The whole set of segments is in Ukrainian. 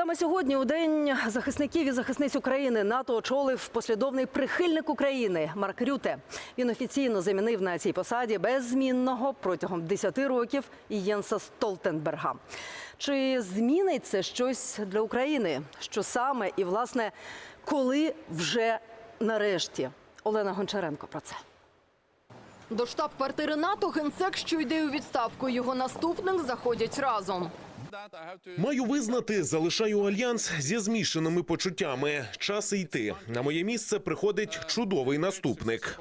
Саме сьогодні, у день захисників і захисниць України, НАТО очолив послідовний прихильник України Марк Рюте. Він офіційно замінив на цій посаді беззмінного протягом 10 років Єнса Столтенберга. Чи змінить це щось для України? Що саме і власне коли вже нарешті? Олена Гончаренко про це. До штаб-квартири НАТО генсек, що йде у відставку. Його наступник заходять разом. Маю визнати, залишаю альянс зі змішаними почуттями. Час йти. На моє місце приходить чудовий наступник.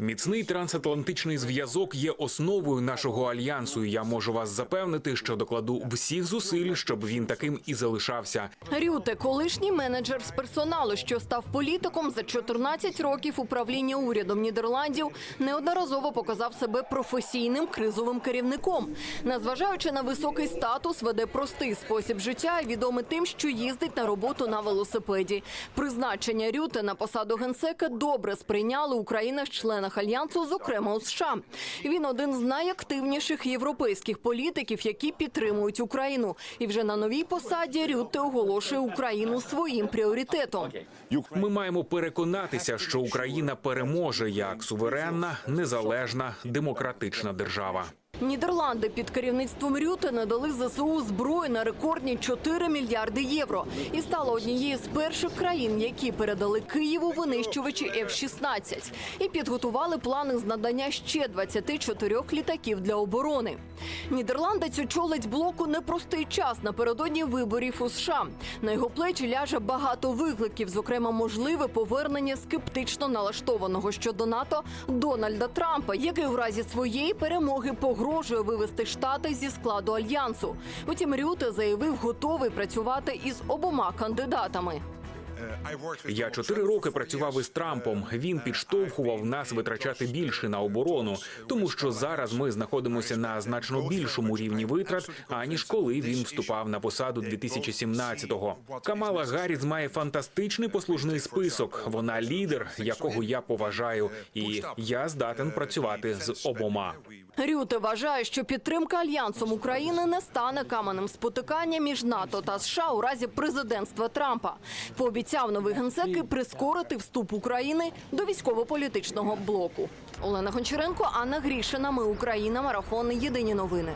Міцний трансатлантичний зв'язок є основою нашого альянсу. Я можу вас запевнити, що докладу всіх зусиль, щоб він таким і залишався. Рюте, колишній менеджер з персоналу, що став політиком за 14 років управління урядом Нідерландів, неодноразово показав себе професійним кризовим керівником. Незважаючи на високий статус, веде простий спосіб життя, і відомий тим, що їздить на роботу на велосипеді. Призначення Рюте на посаду генсека добре сприйняли Україна в членах альянсу, зокрема у США. Він один з найактивніших європейських політиків, які підтримують Україну. І вже на новій посаді Рюте оголошує Україну своїм пріоритетом. Ми маємо переконатися, що Україна переможе як суверенна, незалежна, демократична держава. Нідерланди під керівництвом Рюте надали ЗСУ зброю на рекордні 4 мільярди євро і стала однією з перших країн, які передали Києву винищувачі F-16 і підготували плани з надання ще 24 літаків для оборони. Нідерландець очолить блоку непростий час напередодні виборів у США. На його плечі ляже багато викликів, зокрема, можливе повернення скептично налаштованого щодо НАТО Дональда Трампа, який у разі своєї перемоги погрожує вивести штати зі складу альянсу. Утім, Рюте заявив, готовий працювати із обома кандидатами. Я чотири роки працював із Трампом. Він підштовхував нас витрачати більше на оборону, тому що зараз ми знаходимося на значно більшому рівні витрат, аніж коли він вступав на посаду 2017-го. Камала Гарріс має фантастичний послужний список. Вона лідер, якого я поважаю, і я здатен працювати з обома. Рюте вважає, що підтримка альянсом України не стане каменем спотикання між НАТО та США у разі президентства Трампа. Пообіцяв новий генсек і прискорити вступ України до військово-політичного блоку. Олена Гончаренко, Анна Грішина. Ми Україна. Марафон. Єдині новини.